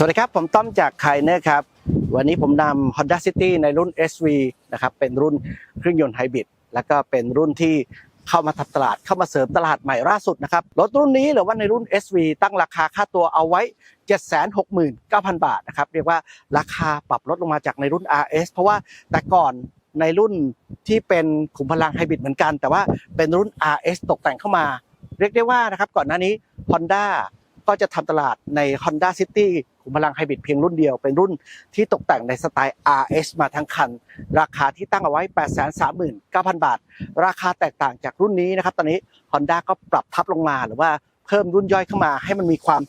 สวัสดีครับ ผมต้อมจากไคเนอร์ครับ วันนี้ผมนำ Honda City ในรุ่น SV นะครับ เป็นรุ่นเครื่องยนต์ไฮบริด แล้วก็เป็นรุ่นที่เข้ามาทับตลาด เข้ามาเสริมตลาดใหม่ล่าสุดนะครับ รถรุ่นนี้หรือว่าในรุ่น SV ตั้งราคาค่าตัวเอาไว้ 769,000 บาทนะครับ เรียกว่าราคาปรับลดลงมาจากในรุ่น RS เพราะว่าแต่ก่อนในรุ่นที่เป็นขุมพลังไฮบริดเหมือนกัน แต่ว่าเป็นรุ่น RS ตกแต่งเข้ามา เรียกได้ว่านะครับก่อนหน้านี้ Honda ก็จะทำตลาดใน Honda City ขุมพลังไฮบริดเพียงรุ่นเดียว เป็นรุ่นที่ตกแต่งในสไตล์ RS มาทั้งคัน ราคาที่ตั้งเอาไว้ 839,000 บาท ราคาแตกต่างจากรุ่นนี้นะครับ ตอนนี้ Honda ก็ปรับทับลงมาหรือว่าเพิ่มรุ่นย่อยเข้ามา ให้มันมีความ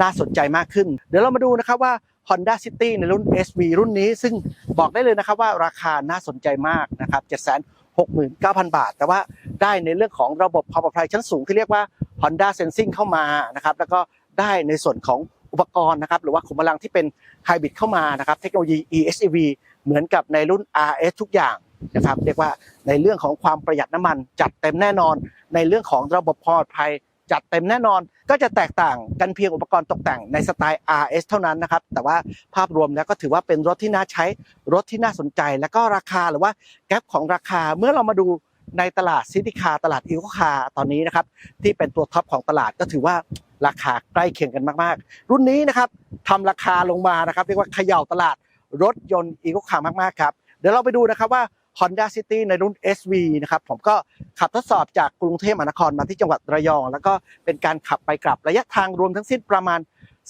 น่าสนใจมากขึ้น เดี๋ยวเรามาดูนะครับว่า Honda City ในรุ่น SV รุ่นนี้ ซึ่งบอกได้เลยนะครับว่าราคาน่าสนใจมากนะครับ769,000 บาท แต่ว่าได้ในเรื่องของระบบความปลอดภัยชั้นสูงที่เรียกว่า Honda Sensing เข้ามานะครับ แล้วก็ ได้ในส่วนของอุปกรณ์นะครับหรือว่าขุมพลังที่เป็นไฮบริดเข้ามานะครับเทคโนโลยี EHEV เหมือนกับในรุ่น RS ทุกอย่างนะครับเรียกว่าในเรื่องของความประหยัดน้ำมันจัดเต็มแน่นอน ในเรื่องของระบบปลอดภัยจัดเต็มแน่นอน ก็จะแตกต่างกันเพียงอุปกรณ์ตกแต่งในสไตล์ RS เท่านั้นนะครับแต่ว่าภาพรวมแล้วก็ถือว่าเป็นรถที่น่าใช้รถที่น่าสนใจ แล้วก็ราคาหรือว่าแกลบของราคาเมื่อเรามาดูในตลาดซิติคาตลาดอีโคคาตอนนี้นะครับที่เป็นตัวท็อปของตลาดก็ถือว่า ราคาใกล้เคียงกันมากๆ รุ่นนี้นะครับทำราคาลงมานะครับเรียกว่าเขย่าตลาดรถยนต์อีโคคามากๆครับเดี๋ยวเราไปดูนะครับว่า Honda City ในรุ่น SV นะครับผมก็ขับทดสอบจากกรุงเทพมหานครมาที่จังหวัดระยอง แล้วก็เป็นการขับไปกลับระยะทางรวมทั้งสิ้นประมาณ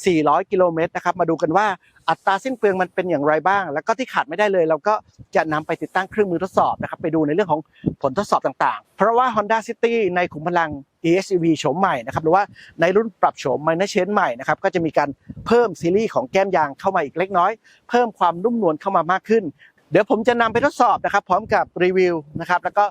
400 กิโลเมตรนะครับมาดูกันว่าอัตราสิ้นเปลืองมันเป็นอย่างไรบ้าง แล้วก็ที่ขาดไม่ได้เลย เราก็จะนำไปติดตั้งเครื่องมือทดสอบนะครับไปดูในเรื่องของผลทดสอบต่างๆ เพราะว่า Honda City ในขุมพลัง EHEV โฉมใหม่นะครับหรือว่าในรุ่นปรับโฉม Minor Change ใหม่นะครับก็จะมีการเพิ่มซีรีส์ของแก้มยางเข้ามาอีกเล็กน้อย เพิ่มความนุ่มนวลเข้ามามากขึ้น เดี๋ยวผมจะนำไปทดสอบนะครับพร้อมกับรีวิวนะครับแล้วก็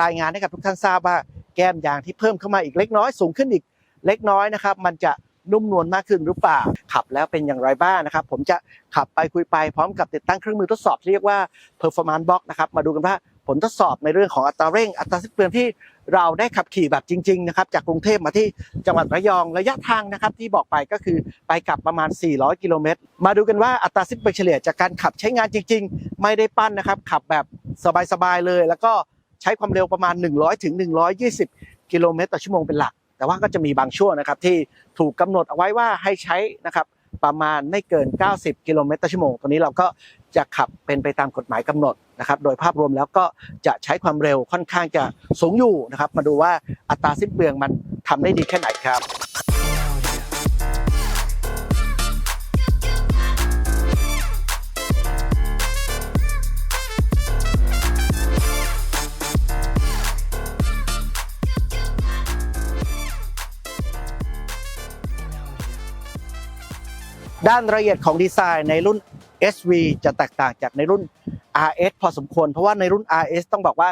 รายงานให้กับทุกท่านทราบว่าแก้มยางที่เพิ่มเข้ามาอีกเล็กน้อยสูงขึ้นอีกเล็กน้อยนะครับมันจะ นุ่มนวลมากขึ้นหรือเปล่า ขับแล้วเป็นอย่างไรบ้างนะครับ ผมจะขับไปคุยไปพร้อมกับติดตั้งเครื่องมือทดสอบที่เรียกว่า performance box นะครับ มาดูกันว่าผลทดสอบในเรื่องของอัตราเร่ง อัตราสิ้นเปลืองที่เราได้ขับขี่แบบจริงๆนะครับจากกรุงเทพมาที่จังหวัดระยองระยะทางนะครับที่บอกไปก็คือไปกลับประมาณ 400 กิโลเมตร มาดูกันว่าอัตราสิ้นเปเฉลี่ยจากการขับใช้งานจริง ๆ ไม่ได้ปั้นนะครับ ขับแบบสบายๆเลย แล้วก็ใช้ความเร็วประมาณ 100ถึง120 กิโลเมตรต่อชั่วโมงเป็นหลัก แต่ว่าก็จะมีบางช่วงนะครับที่ถูกกำหนดเอาไว้ว่าให้ใช้นะครับประมาณไม่เกิน 90 กิโลเมตรต่อชั่วโมงตัวนี้เราก็จะขับเป็นไปตามกฎหมายกำหนดนะครับ โดยภาพรวมแล้วก็จะใช้ความเร็วค่อนข้างจะสูงอยู่นะครับ มาดูว่าอัตราสิ้นเปลืองมันทำได้ดีแค่ไหนครับ ด้านละเอียดของดีไซน์ในรุ่น SV จะแตกต่างจากในรุ่น RS พอสมควร เพราะว่าในรุ่น RS ต้องบอกว่า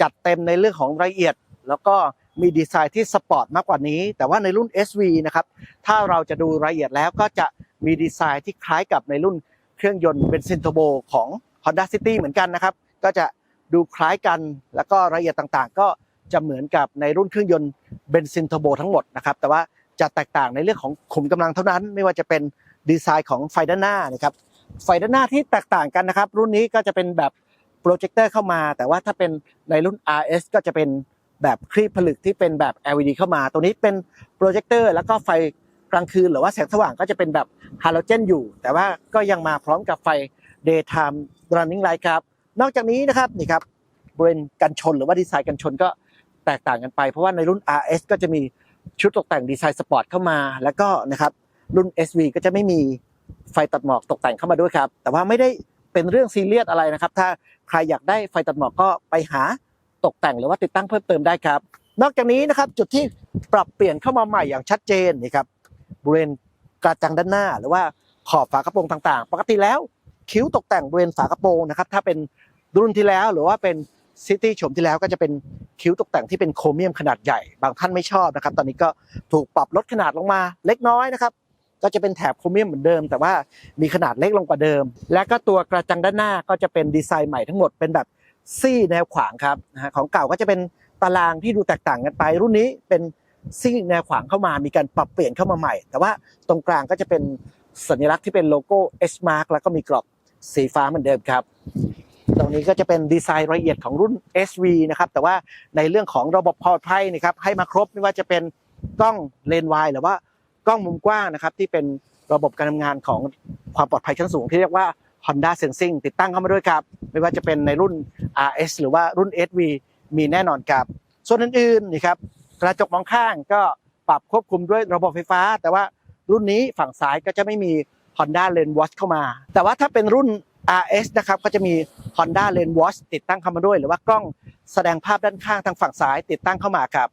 จัดเต็มในเรื่องของรายละเอียด แล้วก็มีดีไซน์ที่สปอร์ตมากกว่านี้ แต่ว่าในรุ่น SV นะครับ ถ้าเราจะดูรายละเอียดแล้วก็จะมีดีไซน์ที่คล้ายกับในรุ่นเครื่องยนต์เบนซินเทอร์โบของ Honda City เหมือนกันนะครับ ก็จะดูคล้ายกัน แล้วก็รายละเอียดต่างๆ ก็จะเหมือนกับในรุ่นเครื่องยนต์เบนซินเทอร์โบทั้งหมดนะครับ แต่ว่าจะแตกต่างในเรื่องของขุมกำลังเท่านั้น ไม่ว่าจะเป็น ดีไซน์ของไฟด้านหน้านะครับไฟด้านหน้าที่แตกต่างกันนะครับ รุ่นนี้ก็จะเป็นแบบโปรเจคเตอร์เข้ามา แต่ว่าถ้าเป็นในรุ่น RS ก็จะเป็นแบบคลีบผลึกที่เป็นแบบ LED เข้ามา ตัวนี้เป็นโปรเจคเตอร์แล้วก็ไฟกลางคืน หรือว่าแสงสว่างก็จะเป็นแบบฮาโลเจนอยู่ แต่ว่าก็ยังมาพร้อมกับไฟ daytime running light ครับ นอกจากนี้นะครับนี่ครับบริเวณกันชนหรือว่าดีไซน์กันชนก็แตกต่างกันไป เพราะว่าในรุ่น RS ก็จะมีชุดตกแต่งดีไซน์สปอร์ตเข้ามา แล้วก็นะครับ รุ่น SV ก็จะไม่มีไฟตัดหมอกตกแต่งเข้ามาด้วยครับ แต่ว่าไม่ได้เป็นเรื่องซีเรียสอะไรนะครับ ถ้าใครอยากได้ไฟตัดหมอกก็ไปหาตกแต่งหรือว่าติดตั้งเพิ่มเติมได้ครับ นอกจากนี้นะครับจุดที่ปรับเปลี่ยนเข้ามาใหม่อย่างชัดเจนนี่ครับบริเวณกระจังด้านหน้า หรือว่าขอบฝากระโปรงต่างๆ ปกติแล้วคิ้วตกแต่งบริเวณฝากระโปรงนะครับถ้าเป็นรุ่นที่แล้วหรือว่าเป็นซิตี้ชมที่แล้วก็จะเป็นคิ้วตกแต่งที่เป็นโครเมียมขนาดใหญ่ บางท่านไม่ชอบนะครับ ตอนนี้ก็ถูกปรับลดขนาดลงมาเล็กน้อยนะครับ ก็จะเป็นแถบโครเมียมเหมือนเดิม แต่ว่ามีขนาดเล็กลงกว่าเดิม และก็ตัวกระจังด้านหน้าก็จะเป็นดีไซน์ใหม่ทั้งหมดเป็นแบบซี่แนวขวางครับนะฮะของเก่าก็จะเป็นตารางที่ดูแตกต่างกันไป รุ่นนี้เป็นซี่แนวขวางเข้ามามีการปรับเปลี่ยนเข้ามาใหม่ แต่ว่าตรงกลางก็จะเป็นสัญลักษณ์ที่เป็นโลโก้ H Mark แล้วก็มีกรอบสีฟ้าเหมือนเดิมครับ ตรงนี้ก็จะเป็นดีไซน์ละเอียดของรุ่น SV นะครับ แต่ว่าในเรื่องของระบบปลอดภัยนะครับให้มาครบไม่ว่าจะเป็นกล้องเลนส์วายหรือว่า กล้องมุมกว้างนะครับที่เป็นระบบการทำงานของความปลอดภัยชั้นสูงที่เรียกว่า Honda Sensing ติดตั้งเข้ามาด้วยครับ ไม่ว่าจะเป็นในรุ่น RS หรือว่ารุ่น SV มีแน่นอนครับ ส่วนอื่นๆนี่ครับกระจกมองข้างก็ปรับควบคุมด้วยระบบไฟฟ้า แต่ว่ารุ่นนี้ฝั่งซ้ายก็จะไม่มี Honda Lane Watch เข้ามา แต่ว่าถ้าเป็นรุ่น RS นะครับก็จะมี Honda Lane Watch ติดตั้งเข้ามาด้วย หรือว่ากล้องแสดงภาพด้านข้างทางฝั่งซ้ายติดตั้งเข้ามาครับ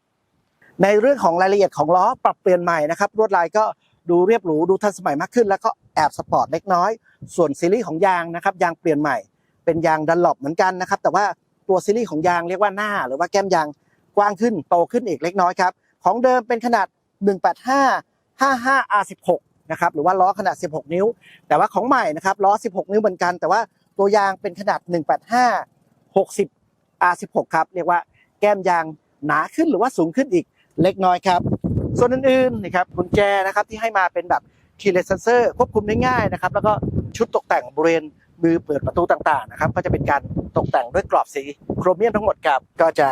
ในเรื่องของรายละเอียดของล้อปรับเปลี่ยนใหม่นะครับลวดลายก็ดูเรียบหรูดูทันสมัยมากขึ้น แล้วก็แอบสปอร์ตเล็กน้อย ส่วนซีรีส์ของยางนะครับยางเปลี่ยนใหม่ เป็นยางดันหลบเหมือนกันนะครับแต่ว่าตัวซีรีส์ของยางเรียกว่าหน้า หรือว่าแก้มยางกว้างขึ้นโตขึ้นอีกเล็กน้อยครับของเดิมเป็นขนาด 185 55 R16 นะครับหรือว่าล้อขนาด 16 นิ้ว แต่ว่าของใหม่นะครับล้อ 16 นิ้วเหมือนกัน แต่ว่าตัวยางเป็นขนาด 185 60 R16 ครับเรียกว่าแก้มยางหนาขึ้นหรือว่าสูงขึ้นอีก เล็กน้อยครับ ส่วนอื่นๆนี่ครับกุญแจนะครับที่ให้มาเป็นแบบ keyless sensor ควบคุมได้ง่ายนะครับ แล้วก็ชุดตกแต่งบริเวณมือเปิดประตูต่างๆนะครับ ก็จะเป็นการตกแต่งด้วยกรอบสีโครเมียมทั้งหมดครับ ก็จะ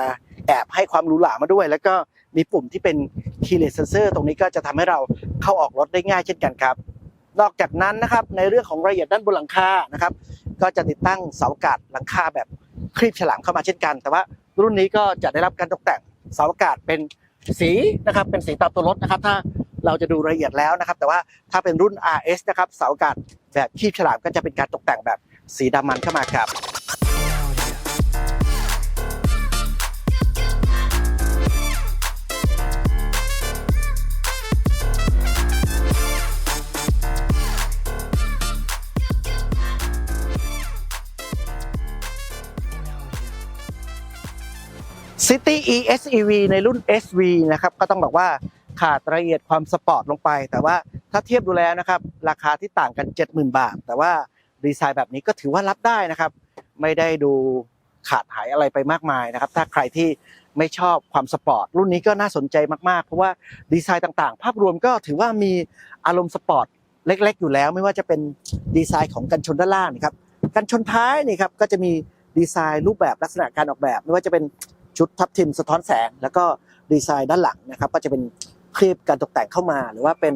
แอบให้ความหรูหรามาด้วย แล้วก็มีปุ่มที่เป็น keyless sensor ตรงนี้ก็จะทำให้เราเข้าออกรถได้ง่ายเช่นกันครับ นอกจากนั้นนะครับในเรื่องของรายละเอียดด้านบนหลังคานะครับ ก็จะติดตั้งเสาอากาศหลังคาแบบครีบฉลามเข้ามาเช่นกัน แต่ว่ารุ่นนี้ก็จะได้รับการตกแต่งเสาอากาศเป็น สีนะครับเป็นสีตามตัวรถนะครับ ถ้าเราจะดูรายละเอียดแล้วนะครับ แต่ว่าถ้าเป็นรุ่น RS นะครับเสาอากาศแบบคีบฉลามก็จะเป็นการตกแต่งแบบสีดำมันเข้ามาครับ City ESEV ในรุ่น SV นะครับก็ต้องบอกว่าขาดรายละเอียดความสปอร์ตลงไป แต่ว่าถ้าเทียบดูแล้วนะครับ ราคาที่ต่างกัน 70,000 บาท แต่ว่าดีไซน์แบบนี้ก็ถือว่ารับได้นะครับ ไม่ได้ดูขาดหายอะไรไปมากมายนะครับ ถ้าใครที่ไม่ชอบความสปอร์ตรุ่นนี้ก็น่าสนใจมากๆ เพราะว่าดีไซน์ต่างๆ ภาพรวมก็ถือว่ามีอารมณ์สปอร์ตเล็ก ๆ อยู่แล้ว ไม่ว่าจะเป็นดีไซน์ของกันชนด้านล่างนะครับกันชนท้ายนี่ครับก็จะมีดีไซน์รูปแบบลักษณะการออกแบบ ไม่ว่าจะเป็น ชุดทับทิมสะท้อนแสง แล้วก็ดีไซน์ด้านหลังนะครับ ก็จะเป็นคลิปการตกแต่งเข้ามา หรือว่าเป็น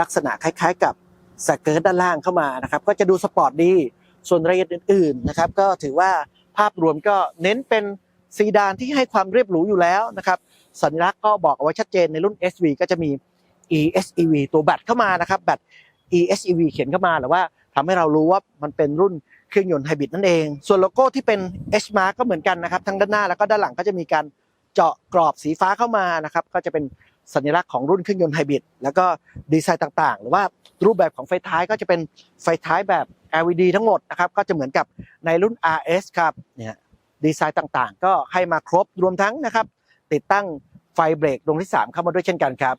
ลักษณะคล้ายๆ กับสเกิร์ตด้านล่างเข้ามานะครับ ก็จะดูสปอร์ตดี ส่วนรายละเอียดอื่นๆนะครับ ก็ถือว่าภาพรวมก็เน้นเป็นซีดานที่ให้ความเรียบหรูอยู่แล้วนะครับ สัญลักษณ์ก็บอกเอาไว้ชัดเจนในรุ่น SV ก็จะมี ESEV ตัวแบตเข้ามานะครับแบต ESEV เขียนเข้ามาหรือว่าทำให้เรารู้ว่ามันเป็นรุ่น เครื่องยนต์ไฮบริดนั่นเอง ส่วนโลโก้ที่เป็น H mark ก็เหมือนกันนะครับทั้งด้านหน้าแล้วก็ด้านหลังก็จะมีการเจาะกรอบสีฟ้าเข้ามานะครับก็จะเป็นสัญลักษณ์ของรุ่นเครื่องยนต์ไฮบริดแล้วก็ดีไซน์ต่างๆ หรือว่ารูปแบบของไฟท้ายก็จะเป็นไฟท้ายแบบ LED ทั้งหมดนะครับก็จะเหมือนกับในรุ่น RS ครับเนี่ยดีไซน์ต่างๆ ก็ให้มาครบรวมทั้งนะครับติดตั้งไฟเบรกดวงที่ 3 เข้ามาด้วยเช่นกันครับ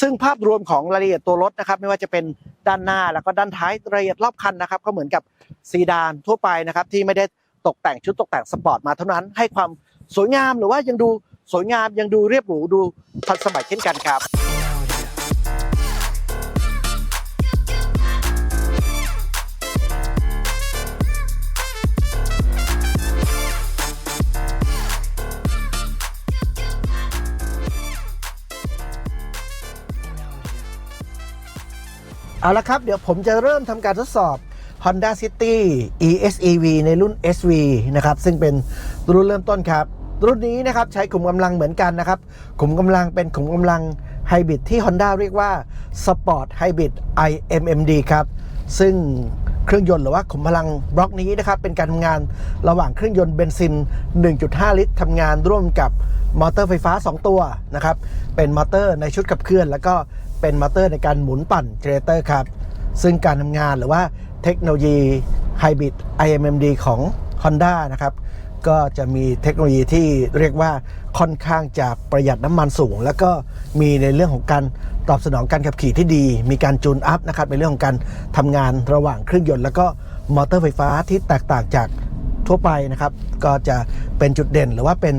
ซึ่งภาพรวมของรายละเอียดตัวรถนะครับ ไม่ว่าจะเป็นด้านหน้าแล้วก็ด้านท้ายรายละเอียดรอบคันนะครับ ก็เหมือนกับซีดานทั่วไปนะครับ ที่ไม่ได้ตกแต่งชุดตกแต่งสปอร์ตมาเท่านั้นให้ความสวยงามหรือว่ายังดูสวยงามยังดูเรียบหรูดูทันสมัยเช่นกันครับ เอาละครับ เดี๋ยวผมจะเริ่มทำการทดสอบ Honda City ESEV ในรุ่น SV นะครับ ซึ่งเป็นรุ่นเริ่มต้นครับ รุ่นนี้นะครับใช้ขุมกำลังเหมือนกันนะครับ ขุมกำลังเป็นขุมกำลังไฮบริดที่ Honda เรียกว่า Sport Hybrid IMMD ครับ ซึ่งเครื่องยนต์หรือว่าขุมพลังบล็อกนี้นะครับ เป็นการทำงานระหว่างเครื่องยนต์เบนซิน 1.5 ลิตรทำงานร่วมกับมอเตอร์ไฟฟ้า 2 ตัวนะครับ เป็นมอเตอร์ในชุดขับเคลื่อน แล้วก็ เป็นมอเตอร์ในการหมุนปั่นเจเนเรเตอร์ครับ ซึ่งการทำงานหรือว่าเทคโนโลยีไฮบริด IMMD ของ Honda นะครับ ก็จะมีเทคโนโลยีที่เรียกว่าค่อนข้างจะประหยัดน้ำมันสูง แล้วก็มีในเรื่องของการตอบสนองการขับขี่ที่ดี มีการจูนอัพนะครับในเรื่องของการทำงานระหว่างเครื่องยนต์ แล้วก็มอเตอร์ไฟฟ้าที่แตกต่างจากทั่วไปนะครับ ก็จะเป็นจุดเด่นหรือว่าเป็น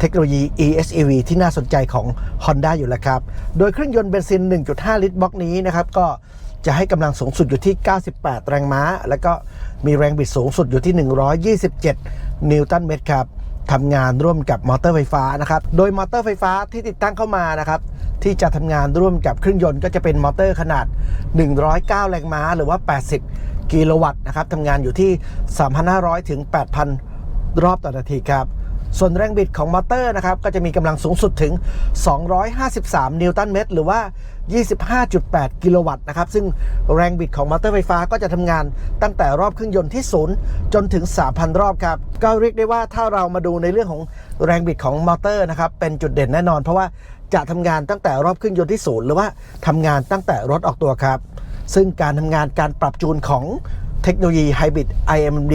เทคโนโลยี ESEV ที่น่าสนใจของ Honda อยู่แล้วครับ โดยเครื่องยนต์เบนซิน 1.5 ลิตรบล็อกนี้นะครับก็จะให้กำลังสูงสุดอยู่ที่ 98 แรงม้า แล้วก็มีแรงบิดสูงสุดอยู่ที่ 127 นิวตันเมตรครับทำงานร่วมกับมอเตอร์ไฟฟ้านะครับ โดยมอเตอร์ไฟฟ้าที่ติดตั้งเข้ามานะครับ ที่จะทำงานร่วมกับเครื่องยนต์ก็จะเป็นมอเตอร์ขนาด 109 แรงม้า หรือว่า 80 กิโลวัตต์นะครับทำงานอยู่ที่ 3,500 ถึง 8,000 รอบต่อนาทีครับ ส่วนแรงบิดของมอเตอร์นะครับก็จะมีกำลังสูงสุดถึง 253 นิวตันเมตร หรือว่า 25.8 กิโลวัตต์นะครับ ซึ่งแรงบิดของมอเตอร์ไฟฟ้าก็จะทำงานตั้งแต่รอบเครื่องยนต์ที่ศูนย์จนถึง 3,000 รอบครับ ก็เรียกได้ว่าถ้าเรามาดูในเรื่องของแรงบิดของมอเตอร์นะครับเป็นจุดเด่นแน่นอน เพราะว่าจะทำงานตั้งแต่รอบเครื่องยนต์ที่ศูนย์หรือว่าทำงานตั้งแต่รถออกตัวครับซึ่งการทำงานการปรับจูนของ เทคโนโลยี Hybrid IMD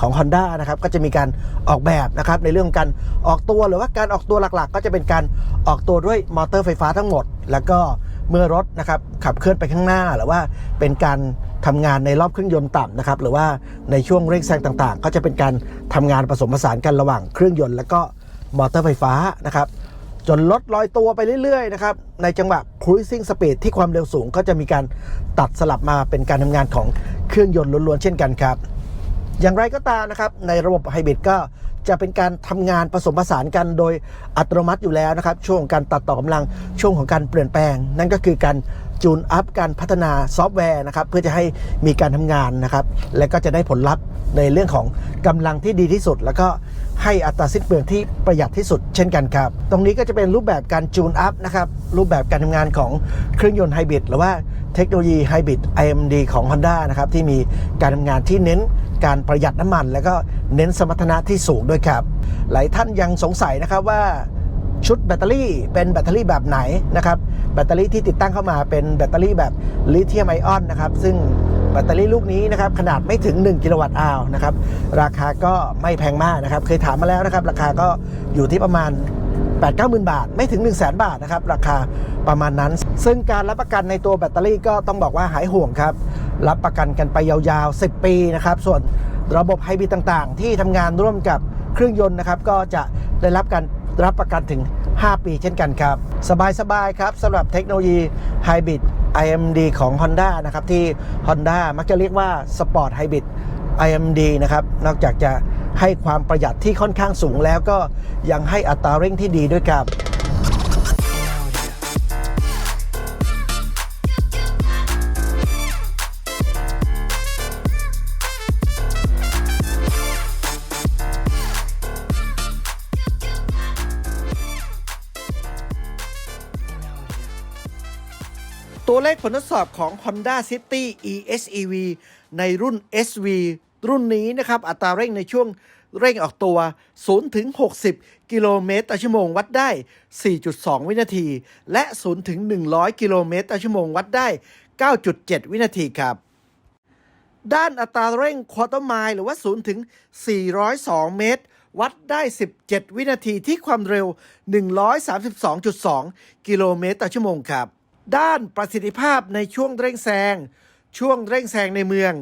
ของ Honda นะครับก็จะมีการออกแบบนะครับในเรื่องของการออกตัวหรือว่าการออกตัวหลักๆ ก็จะเป็นการออกตัวด้วยมอเตอร์ไฟฟ้าทั้งหมด แล้วก็เมื่อรถนะครับขับเคลื่อนไปข้างหน้าหรือว่าเป็นการทำงานในรอบเครื่องยนต์ต่ำนะครับหรือว่าในช่วงเร่งแซงต่างๆ ก็จะเป็นการทำงานผสมผสานกันระหว่างเครื่องยนต์ และก็มอเตอร์ไฟฟ้านะครับ จนรถลอยตัวไปเรื่อยๆนะครับในจังหวะ cruising speed ที่ความเร็วสูงก็จะมีการตัดสลับมาเป็นการทำงานของเครื่องยนต์ล้วนๆเช่นกันครับ อย่างไรก็ตามนะครับ ในระบบไฮบริดก็จะเป็นการทำงานผสมผสานกันโดยอัตโนมัติอยู่แล้วนะครับ ช่วงของการตัดต่อกำลังช่วงของการเปลี่ยนแปลง นั่นก็คือการจูนอัพการพัฒนาซอฟต์แวร์นะครับเพื่อจะให้มีการทำงานนะครับ และก็จะได้ผลลัพธ์ในเรื่องของกำลังที่ดีที่สุด แล้วก็ ให้อัตราสิ้นเปลืองที่ประหยัดที่สุดเช่นกันครับ ตรงนี้ก็จะเป็นรูปแบบการจูนอัพนะครับ รูปแบบการทำงานของเครื่องยนต์ไฮบริดหรือว่าเทคโนโลยีไฮบริด IMD ของ Honda นะครับ ที่มีการทำงานที่เน้นการประหยัดน้ำมัน แล้วก็เน้นสมรรถนะที่สูงด้วยครับ หลายท่านยังสงสัยนะครับว่าชุดแบตเตอรี่เป็นแบตเตอรี่แบบไหนนะครับ แบตเตอรี่ที่ติดตั้งเข้ามาเป็นแบตเตอรี่แบบลิเธียมไอออนนะครับ ซึ่ง แบตเตอรี่ลูกนี้นะครับขนาดไม่ถึง 1 กิโลวัตต์อาวนะครับราคาก็ไม่แพงมากนะครับเคยถามมาแล้วนะครับราคาก็อยู่ที่ประมาณ 8 9 0 0 0 0 บาท ไม่ถึง 1 0 0 0 0แบาทนะครับราคาประมาณนั้น ซึ่งการรับประกันในตัวแบตเตอรี่ก็ต้องบอกว่าหายห่วงครับรับประกันกันไปยาวๆ 10 ปีนะครับส่วนระบบไฮบริดต่างๆ ที่ทำงานร่วมกับเครื่องยนต์นะครับก็จะได้รับการรับประกันถึง 5 ปีเช่นกันครับ สบายๆครับสำหรับเทคโนโลยีไฮบริด IMD ของ Honda นะครับ ที่ Honda มักจะเรียกว่า Sport Hybrid IMD นะครับ นอกจากจะให้ความประหยัดที่ค่อนข้างสูงแล้วก็ยังให้อัตราเร่งที่ดีด้วยครับ เลขผลทดสอบของ Honda City ESEV ในรุ่น SV รุ่นนี้นะครับ อัตราเร่งในช่วงเร่งออกตัว 0 ถึง 60 กิโลเมตรต่อชั่วโมงวัดได้ 4.2 วินาที และ 0 ถึง 100 กิโลเมตรต่อชั่วโมงวัดได้ 9.7 วินาทีครับ ด้านอัตราเร่งควอเตอร์ไมล์หรือว่า 0 ถึง 402 เมตร วัดได้ 17 วินาทีที่ความเร็ว 132.2 กิโลเมตรต่อชั่วโมงครับ ด้านประสิทธิภาพในช่วงเร่งแซง ช่วงเร่งแซงในเมือง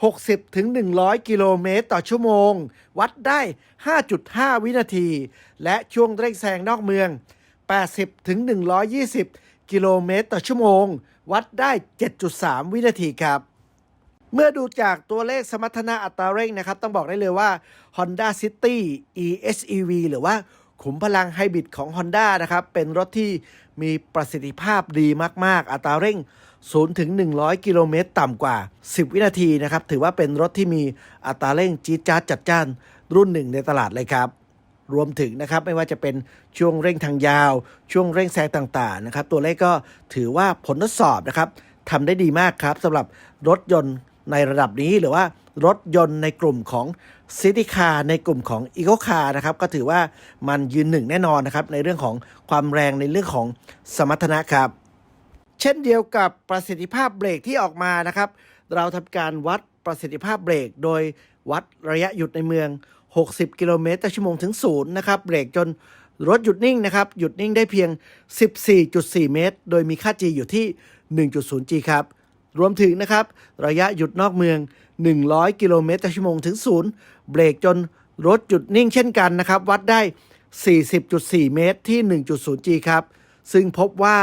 60ถึง100กิโลเมตรต่อชั่วโมง วัดได้ 5.5 วินาที และช่วงเร่งแซงนอกเมือง 80ถึง120กิโลเมตรต่อชั่วโมง วัดได้ 7.3 วินาทีครับ เมื่อดูจากตัวเลขสมรรถนะอัตราเร่งนะครับ ต้องบอกได้เลยว่า Honda City ESEV หรือว่า ขุมพลังไฮบริดของ Honda นะครับ เป็นรถที่มีประสิทธิภาพดีมาก ๆ อัตราเร่ง 0 ถึง 100 กิโลเมตรต่ำกว่า 10 วินาทีนะครับ ถือว่าเป็นรถที่มีอัตราเร่งจี๊ดจ๊าดจัดจ้าน รุ่นหนึ่งในตลาดเลยครับ รวมถึงนะครับไม่ว่าจะเป็นช่วงเร่งทางยาว ช่วงเร่งแซงต่าง ๆ นะครับ ตัวเลขก็ถือว่าผลทดสอบนะครับทำได้ดีมากครับสำหรับรถยนต์ในระดับนี้หรือว่ารถยนต์ในกลุ่มของ ซิตี้คาร์ในกลุ่มของอีโ c คาร์นะครับก็ถือว่ามันยืนหนึ่งแน่นอนนะครับในเรื่องของความแรงในเรื่องของสมรรถนะครับ เช่นเดียวกับประสิทธิภาพเบรกที่ออกมานะครับ เราทำการวัดประสิทธิภาพเบรก โดยวัดระยะหยุดในเมือง 60 กิโลเมตรต่อชั่วโมงถึงศูนย์นะครับเบรกจนรถหยุดนิ่งนะครับ หยุดนิ่งได้เพียง 14.4 เมตร โดยมีค่า G อยู่ที่ 1.0 G ครับ รวมถึงนะครับ ระยะหยุดนอกเมือง 100 กิโลเมตรต่อชั่วโมงถึงศูนย์เบรกจนรถหยุดนิ่งเช่นกันนะครับ วัดได้ 40.4 เมตรที่ 1.0 G ครับ ซึ่งพบว่า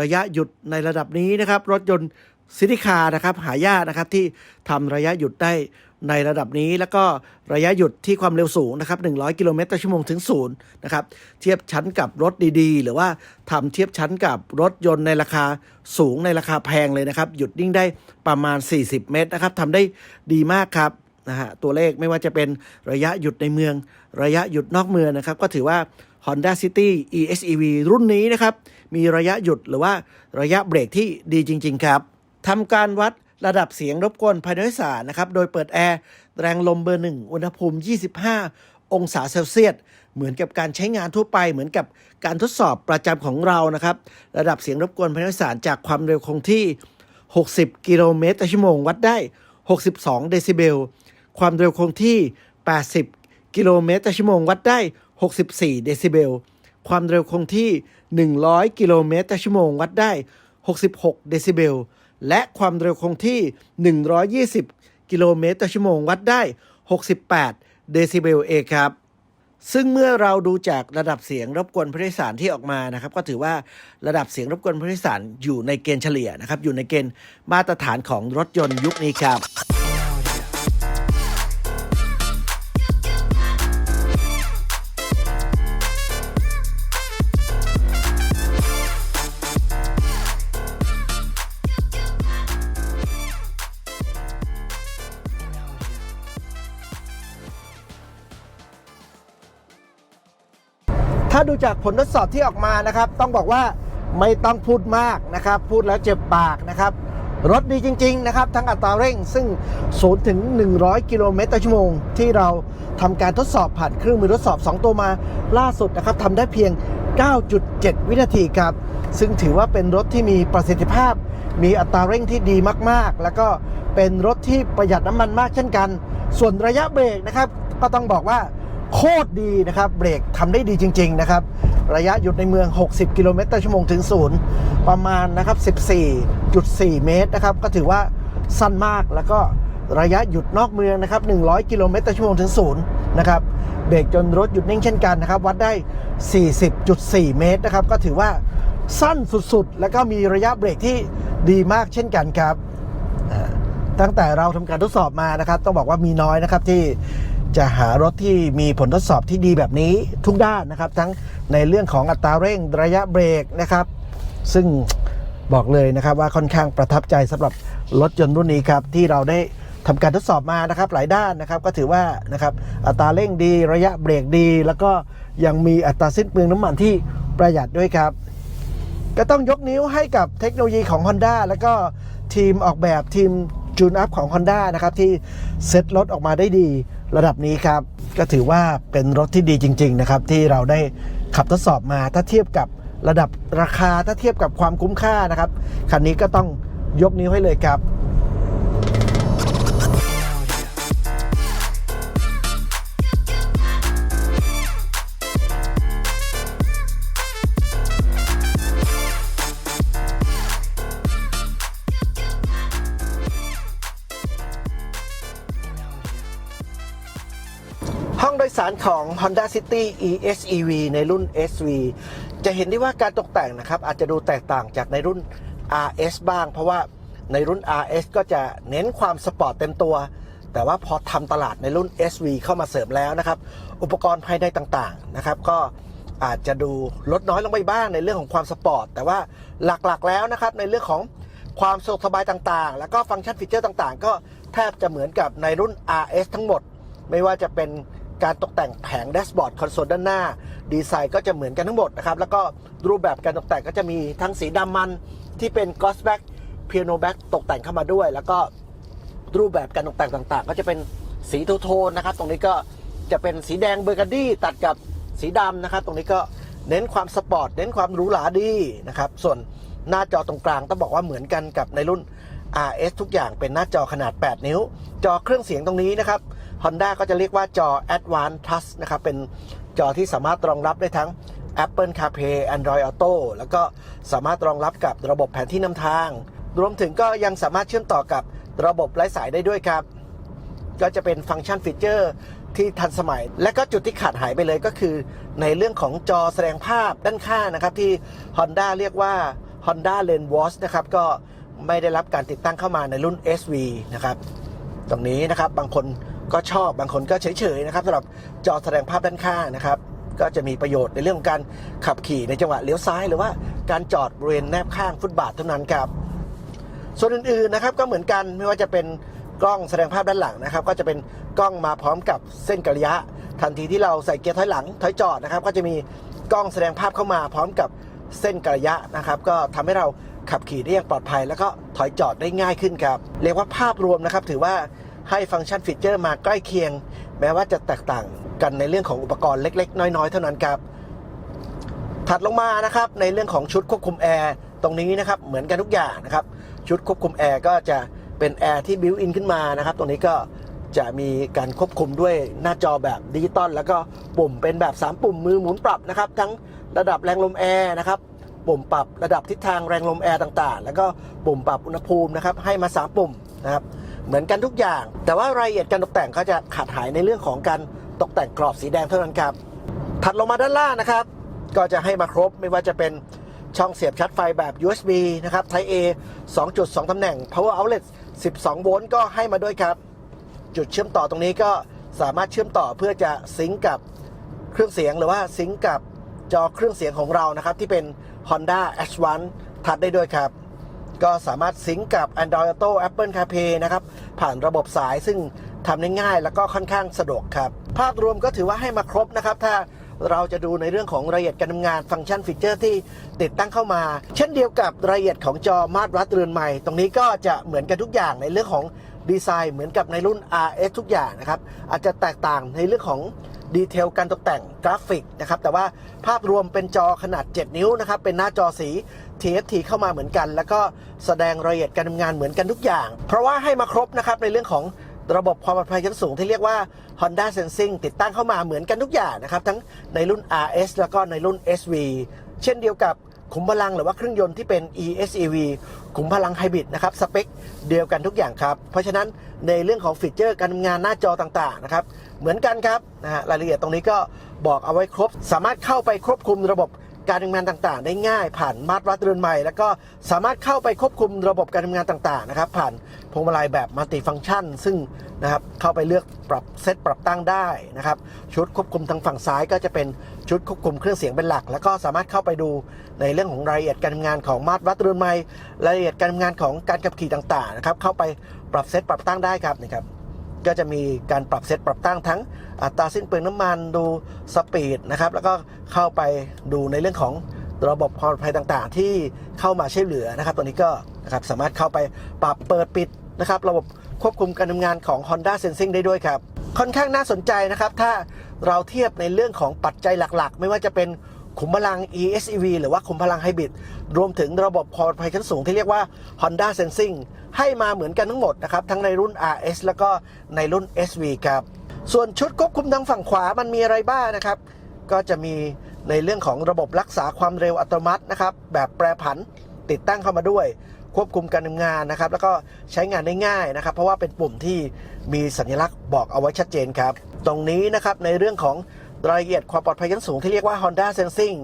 ระยะหยุดในระดับนี้นะครับ รถยนต์ ซิติคานะครับหายากนะครับที่ทำระยะหยุดได้ในระดับนี้ แล้วก็ระยะหยุดที่ความเร็วสูงนะครับ 100 กิโลเมตรต่อชั่วโมงถึงศูนย์นะครับเทียบชั้นกับรถดีๆ หรือว่าทำเทียบชั้นกับรถยนต์ในราคาสูงในราคาแพงเลยนะครับ หยุดนิ่งได้ประมาณ 40 เมตรนะครับทำได้ดีมากครับนะฮะตัวเลขไม่ว่าจะเป็นระยะหยุดในเมือง ระยะหยุดนอกเมืองนะครับ ก็ถือว่า Honda City EHEV รุ่นนี้นะครับ มีระยะหยุดหรือว่าระยะเบรกที่ดีจริง ๆ ครับ ทำการวัดระดับเสียงรบกวนภายในสารนะครับ โดยเปิดแอร์แรงลมเบอร์หนึ่งอุณหภูมิ 25 องศาเซลเซียส เหมือนกับการใช้งานทั่วไป เหมือนกับการทดสอบประจำของเรานะครับ ระดับเสียงรบกวนภายในสารจากความเร็วคงที่ 60 กิโลเมตรต่อชั่วโมง วัดได้ 62 เดซิเบล ความเร็วคงที่ 80 กิโลเมตรต่อชั่วโมง วัดได้ 64 เดซิเบล ความเร็วคงที่ 100 กิโลเมตรต่อชั่วโมง วัดได้ 66 เดซิเบล และความเร็วคงที่ 120 กิโลเมตรต่อชั่วโมงวัดได้ 68 เดซิเบลเองครับ ซึ่งเมื่อเราดูจากระดับเสียงรบกวนผู้โดยสารที่ออกมานะครับ ก็ถือว่าระดับเสียงรบกวนผู้โดยสารอยู่ในเกณฑ์เฉลี่ยนะครับ อยู่ในเกณฑ์มาตรฐานของรถยนต์ยุคนี้ครับ ถ้าดูจากผลทดสอบที่ออกมานะครับ ต้องบอกว่าไม่ต้องพูดมากนะครับ พูดแล้วเจ็บปากนะครับ รถดีจริง ๆ นะครับ ทั้งอัตราเร่งซึ่ง0ถึง 100 กิโลเมตรต่อชั่วโมง ที่เราทำการทดสอบผ่านเครื่องมือทดสอบ 2 ตัวมาล่าสุดนะครับทำได้เพียง 9.7 วินาทีครับ ซึ่งถือว่าเป็นรถที่มีประสิทธิภาพ มีอัตราเร่งที่ดีมากๆ แล้วก็เป็นรถที่ประหยัดน้ำมันมากเช่นกัน ส่วนระยะเบรกนะครับ ก็ต้องบอกว่า โคตรดีนะครับ เบรกทำได้ดีจริง ๆ นะครับ ระยะหยุดในเมือง 60 กิโลเมตรต่อชั่วโมงถึงศูนย์ประมาณนะครับ 14.4 เมตรนะครับ ก็ถือว่าสั้นมากแล้วก็ระยะหยุดนอกเมืองนะครับ 100 กิโลเมตรต่อชั่วโมงถึงศูนย์นะครับ เบรกจนรถหยุดนิ่งเช่นกันนะครับ วัดได้ 40.4 เมตรนะครับ ก็ถือว่าสั้นสุดๆ แล้วก็มีระยะเบรกที่ดีมากเช่นกันครับ ตั้งแต่เราทำการทดสอบมานะครับ ต้องบอกว่ามีน้อยนะครับที่ จะหารถที่มีผลทดสอบที่ดีแบบนี้ทุกด้านนะครับ ทั้งในเรื่องของอัตราเร่งระยะเบรกนะครับ ซึ่งบอกเลยนะครับว่าค่อนข้างประทับใจสำหรับรถยนต์รุ่นนี้ครับที่เราได้ทำการทดสอบมานะครับหลายด้านนะครับก็ถือว่านะครับอัตราเร่งดีระยะเบรกดี แล้วก็ยังมีอัตราสิ้นเปลืองน้ำมันที่ประหยัดด้วยครับ ก็ต้องยกนิ้วให้กับเทคโนโลยีของ Honda แล้วก็ทีมออกแบบทีมจูนอัพของ Honda นะครับที่เซ็ตรถออกมาได้ดี ระดับนี้ครับ ก็ถือว่าเป็นรถที่ดีจริง ๆ นะครับ ที่เราได้ขับทดสอบมาถ้าเทียบกับระดับราคาถ้าเทียบกับความคุ้มค่านะครับคันนี้ก็ต้องยกนิ้วให้เลยครับ ห้องโดยสารของ Honda City EHEV ในรุ่น SV จะเห็นได้ว่าการตกแต่งนะครับ อาจจะดูแตกต่างจากในรุ่น RS บ้าง เพราะว่าในรุ่น RS ก็จะเน้นความสปอร์ตเต็มตัว แต่ว่าพอทำตลาดในรุ่น SV เข้ามาเสริมแล้วนะครับ อุปกรณ์ภายในต่างๆนะครับ ก็อาจจะดูลดน้อยลงไปบ้างในเรื่องของความสปอร์ต แต่ว่าหลักๆแล้วนะครับในเรื่องของความสะดวกสบายต่างๆ แล้วก็ฟังก์ชันฟีเจอร์ต่างๆ ก็แทบจะเหมือนกับในรุ่น RS ทั้งหมด ไม่ว่าจะเป็น การตกแต่งแผงแดชบอร์ดคอนโซลด้านหน้า ดีไซน์ก็จะเหมือนกันทั้งหมดนะครับ แล้วก็รูปแบบการตกแต่งก็จะมีทั้งสีดำมันที่เป็นกอสแบ็กเพียโนแบ็กตกแต่งเข้ามาด้วย แล้วก็รูปแบบการตกแต่งต่างๆ ก็จะเป็นสีทูโทนนะครับ ตรงนี้ก็จะเป็นสีแดงเบอร์กันดี้ตัดกับสีดำนะครับ ตรงนี้ก็เน้นความสปอร์ตเน้นความหรูหราดีนะครับ ส่วนหน้าจอตรงกลางต้องบอกว่าเหมือนกันกับในรุ่น RS ทุกอย่างเป็นหน้าจอขนาด 8 นิ้ว จอเครื่องเสียงตรงนี้นะครับ Honda ก็จะเรียกว่าจอ Advanced Plus นะครับ เป็นจอที่สามารถรองรับได้ทั้ง Apple CarPlay Android Auto แล้วก็สามารถรองรับกับระบบแผนที่นำทาง รวมถึงก็ยังสามารถเชื่อมต่อกับระบบไร้สายได้ด้วยครับ ก็จะเป็นฟังก์ชันฟีเจอร์ที่ทันสมัย และก็จุดที่ขาดหายไปเลยก็คือ ในเรื่องของจอแสดงภาพด้านข้างนะครับ ที่ Honda เรียกว่า Honda Lens Watch นะครับก็ไม่ได้รับการติดตั้งเข้ามาในรุ่น SV นะครับ ตรงนี้นะครับบางคน ก็ชอบบางคนก็เฉยๆนะครับสำหรับจอแสดงภาพด้านข้างนะครับ ก็จะมีประโยชน์ในเรื่องของการขับขี่ในจังหวะเลี้ยวซ้าย หรือว่าการจอดบริเวณแนบข้างฟุตบาทเท่านั้นครับ ส่วนอื่นๆนะครับก็เหมือนกันไม่ว่าจะเป็นกล้องแสดงภาพด้านหลังนะครับ ก็จะเป็นกล้องมาพร้อมกับเส้นกระยะ ทันทีที่เราใส่เกียร์ถอยหลังถอยจอดนะครับ ก็จะมีกล้องแสดงภาพเข้ามาพร้อมกับเส้นกระยะนะครับ ก็ทำให้เราขับขี่ได้อย่างปลอดภัย แล้วก็ถอยจอดได้ง่ายขึ้นครับ เรียกว่าภาพรวมนะครับ ถือว่า ให้ฟังก์ชันฟีเจอร์มาใกล้เคียง แม้ว่าจะแตกต่างกันในเรื่องของอุปกรณ์เล็ก ๆ น้อย ๆ เท่านั้นครับ ถัดลงมานะครับในเรื่องของชุดควบคุมแอร์ตรงนี้นะครับเหมือนกันทุกอย่างนะครับชุดควบคุมแอร์ก็จะเป็นแอร์ที่บิวอินขึ้นมานะครับตรงนี้ก็จะมีการควบคุมด้วยหน้าจอแบบดิจิตอลแล้วก็ปุ่มเป็นแบบ 3 ปุ่มมือหมุนปรับนะครับ ทั้งระดับแรงลมแอร์นะครับ ปุ่มปรับระดับทิศทางแรงลมแอร์ต่างๆ แล้วก็ปุ่มปรับอุณหภูมินะครับ ให้มา 3 ปุ่มนะครับ เหมือนกันทุกอย่าง แต่ว่ารายละเอียดการตกแต่งเขาจะขาดหายในเรื่องของการตกแต่งกรอบสีแดงเท่านั้นครับ ถัดลงมาด้านล่างนะครับ ก็จะให้มาครบไม่ว่าจะเป็นช่องเสียบชาร์จไฟแบบ USB นะครับ Type A 2.2 ตำแหน่ง Power Outlet 12 โวลต์ก็ให้มาด้วยครับ จุดเชื่อมต่อตรงนี้ก็สามารถเชื่อมต่อเพื่อจะซิงก์กับเครื่องเสียงหรือว่าซิงก์กับจอเครื่องเสียงของเรานะครับ ที่เป็น Honda H1 ทัดได้ด้วยครับ ก็สามารถซิงก์กับ Android Auto Apple CarPlay นะครับ ผ่านระบบสายซึ่งทำได้ง่ายแล้วก็ค่อนข้างสะดวกครับ ภาพรวมก็ถือว่าให้มาครบนะครับ ถ้าเราจะดูในเรื่องของรายละเอียดการทำงานฟังก์ชันฟีเจอร์ที่ติดตั้งเข้ามา เช่นเดียวกับรายละเอียดของจอมาตรวัดเรือนใหม่ ตรงนี้ก็จะเหมือนกันทุกอย่างในเรื่องของดีไซน์เหมือนกับในรุ่น RS ทุกอย่างนะครับอาจจะแตกต่างในเรื่องของ ดีเทลการตกแต่งกราฟิกนะครับ แต่ว่าภาพรวมเป็นจอขนาด 7 นิ้วนะครับ เป็นหน้าจอสี TFT เข้ามาเหมือนกัน แล้วก็แสดงรายละเอียดการทำงานเหมือนกันทุกอย่าง เพราะว่าให้มาครบนะครับในเรื่องของระบบความปลอดภัยชั้นสูงที่เรียกว่า Honda Sensing ติดตั้งเข้ามาเหมือนกันทุกอย่างนะครับ ทั้งในรุ่น RS แล้วก็ในรุ่น SV เช่นเดียวกับ ขุมพลังหรือว่าเครื่องยนต์ที่เป็น ESEV ขุมพลังไฮบริดนะครับ สเปคเดียวกันทุกอย่างครับ เพราะฉะนั้นในเรื่องของฟีเจอร์การทำงานหน้าจอต่างๆนะครับ เหมือนกันครับนะฮะรายละเอียดตรงนี้ก็บอกเอาไว้ครบ สามารถเข้าไปควบคุมระบบ การทำงานต่างๆ ได้ง่ายผ่านมาตรวัดเรือนใหม่ แล้วก็สามารถเข้าไปควบคุมระบบการทำงานต่างๆนะครับผ่านพวงมาลัยแบบมัลติฟัง c t ชัน ซึ่งนะครับเข้าไปเลือกปรับเซตปรับตั้งได้นะครับชุดควบคุมทางฝั่งซ้ายก็จะเป็นชุดควบคุมเครื่องเสียงเป็นหลัก แล้วก็สามารถเข้าไปดูในเรื่องของรายละเอียดการทำงานของมาตรวัดเรือนใหม่รายละเอียดการทำงานของการขับขี่ต่างๆนะครับเข้าไปปรับเซตปรับตั้งได้ครับนะครับ ก็จะมีการปรับเซตปรับตั้งทั้งอัตราสิ้นเปลืองน้ำมันดูสปีดนะครับ แล้วก็เข้าไปดูในเรื่องของระบบความปลอดภัยต่างๆ ที่เข้ามาช่วยเหลือนะครับตัวนี้ก็นะครับสามารถเข้าไปปรับเปิดปิดนะครับ ระบบควบคุมการทำงานของ Honda Sensing ได้ด้วยครับ ค่อนข้างน่าสนใจนะครับ ถ้าเราเทียบในเรื่องของปัจจัยหลักๆ ไม่ว่าจะเป็น ขุมพลัง ESEV หรือว่าขุมพลังไฮบริดรวมถึงระบบความปลอดภัยชั้นสูงที่เรียกว่า Honda Sensing ให้มาเหมือนกันทั้งหมดนะครับ ทั้งในรุ่น RS แล้วก็ในรุ่น SV ครับ ส่วนชุดควบคุมทางฝั่งขวามันมีอะไรบ้างนะครับ ก็จะมีในเรื่องของระบบรักษาความเร็วอัตโนมัตินะครับ แบบแปรผันติดตั้งเข้ามาด้วย ควบคุมการทำงานนะครับ แล้วก็ใช้งานได้ง่ายนะครับ เพราะว่าเป็นปุ่มที่มีสัญลักษณ์บอกเอาไว้ชัดเจนครับ ตรงนี้นะครับในเรื่องของ รายละเอียดความปลอดภัยชั้นสูงที่เรียกว่า Honda Sensing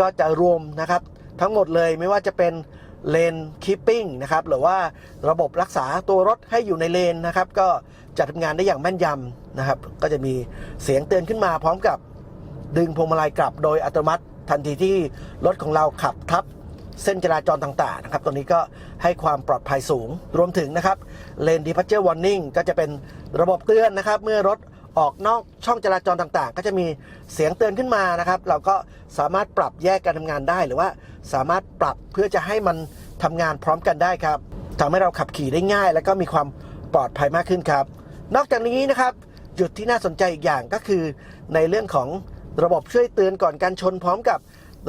ก็จะรวมนะครับ ทั้งหมดเลยไม่ว่าจะเป็นเลนคีปปิ้งนะครับหรือว่าระบบรักษาตัวรถให้อยู่ในเลนนะครับ ก็จะทำงานได้อย่างแม่นยำนะครับ ก็จะมีเสียงเตือนขึ้นมาพร้อมกับดึงพวงมาลัยกลับโดยอัตโนมัติทันทีที่รถของเราขับทับเส้นจราจรต่างๆนะครับตัวนี้ก็ให้ความปลอดภัยสูง รวมถึงนะครับเลน departure warning ก็จะเป็นระบบเตือนนะครับ เมื่อรถ ออกนอกช่องจราจรต่างๆ ก็จะมีเสียงเตือนขึ้นมานะครับ เราก็สามารถปรับแยกการทำงานได้หรือว่าสามารถปรับเพื่อจะให้มันทำงานพร้อมกันได้ครับทำให้เราขับขี่ได้ง่าย และก็มีความปลอดภัยมากขึ้นครับ นอกจากนี้นะครับจุดที่น่าสนใจอีกอย่างก็คือ ในเรื่องของระบบช่วยเตือนก่อนการชนพร้อมกับ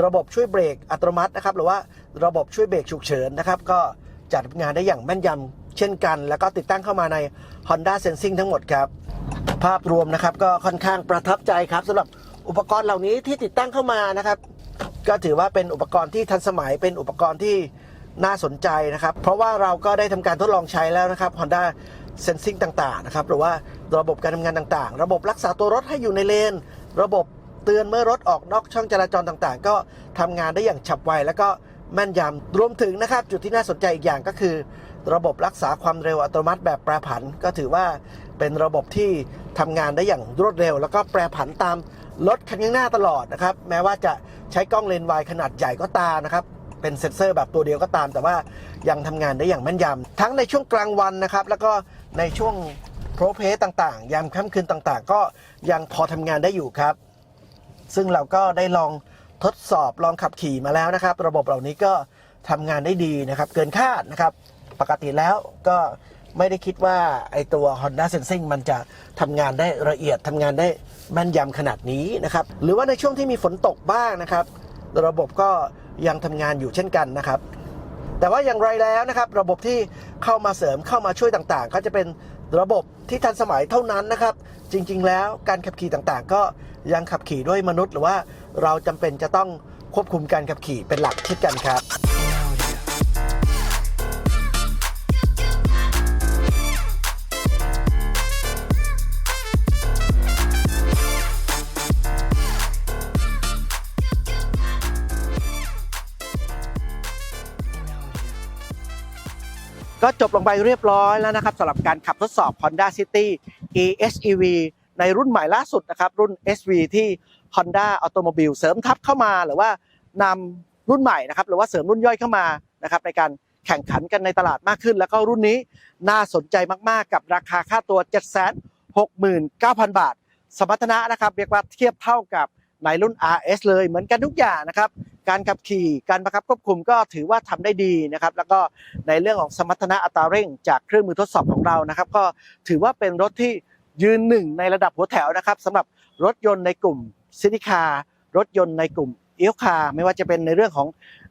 ระบบช่วยเบรกอัตโนมัตินะครับหรือว่าระบบช่วยเบรกฉุกเฉินนะครับ ก็จัดงานได้อย่างแม่นยำเช่นกัน แล้วก็ติดตั้งเข้ามาใน Honda Sensing ทั้งหมดครับ ภาพรวมนะครับก็ค่อนข้างประทับใจครับสำหรับอุปกรณ์เหล่านี้ที่ติดตั้งเข้ามานะครับ ก็ถือว่าเป็นอุปกรณ์ที่ทันสมัยเป็นอุปกรณ์ที่น่าสนใจนะครับ เพราะว่าเราก็ได้ทำการทดลองใช้แล้วนะครับ Honda Sensing ต่างๆนะครับหรือว่าระบบการทำงานต่างๆ ระบบรักษาตัวรถให้อยู่ในเลน ระบบเตือนเมื่อรถออกนอกช่องจราจรต่างๆ ก็ทำงานได้อย่างฉับไว แล้วก็แม่นยำรวมถึงนะครับ จุดที่น่าสนใจอีกอย่างก็คือ ระบบรักษาความเร็วอัตโนมัติแบบแปรผัน ก็ถือว่าเป็นระบบที่ทำงานได้อย่างรวดเร็ว แล้วก็แปรผันตามรถคันข้างหน้าตลอดนะครับ แม้ว่าจะใช้กล้องเลนส์วายขนาดใหญ่ก็ตามนะครับ เป็นเซ็นเซอร์แบบตัวเดียวก็ตาม แต่ว่ายังทำงานได้อย่างแม่นยำทั้งในช่วงกลางวันนะครับ แล้วก็ในช่วงโปรเพสต่างๆ ยามค่ำคืนต่างๆ ก็ยังพอทำงานได้อยู่ครับ ซึ่งเราก็ได้ลองทดสอบลองขับขี่มาแล้วนะครับ ระบบเหล่านี้ก็ทำงานได้ดีนะครับ เกินคาดนะครับ ปกติแล้วก็ไม่ได้คิดว่าไอตัว Honda Sensing มันจะทำงานได้ละเอียดทำงานได้แม่นยำขนาดนี้นะครับ หรือว่าในช่วงที่มีฝนตกบ้างนะครับ ระบบก็ยังทำงานอยู่เช่นกันนะครับ แต่ว่าอย่างไรแล้วนะครับ ระบบที่เข้ามาเสริมเข้ามาช่วยต่างๆ ก็จะเป็นระบบที่ทันสมัยเท่านั้นนะครับ จริงๆ แล้วการขับขี่ต่างๆ ก็ยังขับขี่ด้วยมนุษย์ หรือว่าเราจำเป็นจะต้องควบคุมการขับขี่เป็นหลักเช่นกันครับ ก็จบลงไปเรียบร้อยแล้วนะครับสำหรับการขับทดสอบ Honda City EHEV ในรุ่นใหม่ล่าสุดนะครับ รุ่น SV ที่ Honda Automobile เสริมทับเข้ามาหรือว่านำรุ่นใหม่นะครับหรือว่าเสริมรุ่นย่อยเข้ามานะครับในการแข่งขันกันในตลาดมากขึ้น แล้วก็รุ่นนี้น่าสนใจมาก ๆ กับราคาค่าตัว 769,000 บาท สมรรถนะนะครับเรียกว่าเทียบเท่ากับในรุ่น RS เลยเหมือนกันทุกอย่างนะครับ การขับขี่การบังคับควบคุมก็ถือว่าทำได้ดีนะครับ แล้วก็ในเรื่องของสมรรถนะอัตราเร่ง จากเครื่องมือทดสอบของเรานะครับ ก็ถือว่าเป็นรถที่ยืนหนึ่งในระดับหัวแถวนะครับสำหรับรถยนต์ในกลุ่มซิติคารถยนต์ในกลุ่มเอียวคาไม่ว่าจะเป็นในเรื่องของ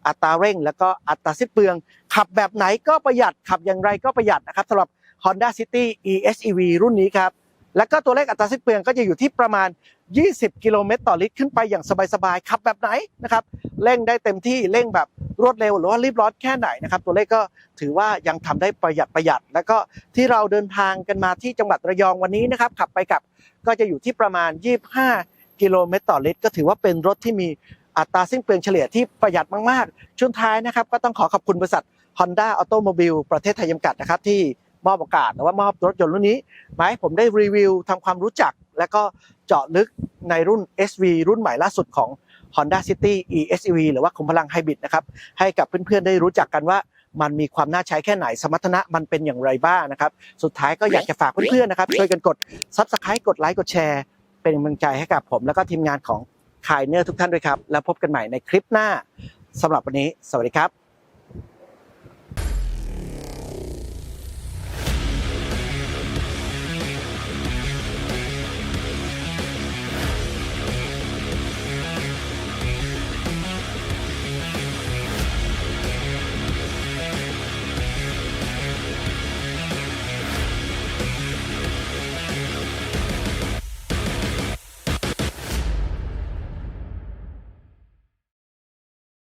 อัตราเร่ง แล้วก็อัตราสิ้นเปลือง ขับแบบไหนก็ประหยัดขับอย่างไรก็ประหยัดนะครับสำหรับ Honda City EHEV รุ่นนี้ครับ แล้วก็ตัวเลขอัตราสิ้นเปลืองก็จะอยู่ที่ประมาณ 20 กิโลเมตรต่อลิตรขึ้นไปอย่างสบายๆขับแบบไหนนะครับเร่งได้เต็มที่เร่งแบบรวดเร็วหรือว่ารีบร้อนแค่ไหนนะครับ ตัวเลขก็ถือว่ายังทำได้ประหยัดประหยัด แล้วก็ที่เราเดินทางกันมาที่จังหวัดระยองวันนี้นะครับขับไปกับก็จะอยู่ที่ประมาณ 25 กิโลเมตรต่อลิตร ก็ถือว่าเป็นรถที่มีอัตราสิ้นเปลืองเฉลี่ยที่ประหยัดมากๆช่วงท้ายนะครับ ก็ต้องขอขอบคุณบริษัท Honda Automobile ประเทศไทยจำกัดนะครับที่ มอบโอกาสหรือว่ามอบรถยนต์รุ่นนี้มาให้ผมได้รีวิวทำความรู้จัก และก็เจาะลึกในรุ่น SV รุ่นใหม่ล่าสุดของ Honda City EHEV หรือว่าคุมพลังไฮบริดนะครับให้กับเพื่อนๆได้รู้จักกันว่ามันมีความน่าใช้แค่ไหนสมรรถนะมันเป็นอย่างไรบ้างนะครับ สุดท้ายก็อยากจะฝากเพื่อนๆนะครับช่วยกันกด Subscribe กดไลค์กดแชร์ เป็นกำลังใจให้กับผมแล้วก็ทีมงานของคายเนอร์ทุกท่านด้วยครับ แล้วพบกันใหม่ในคลิปหน้าสำหรับวันนี้ สวัสดีครับ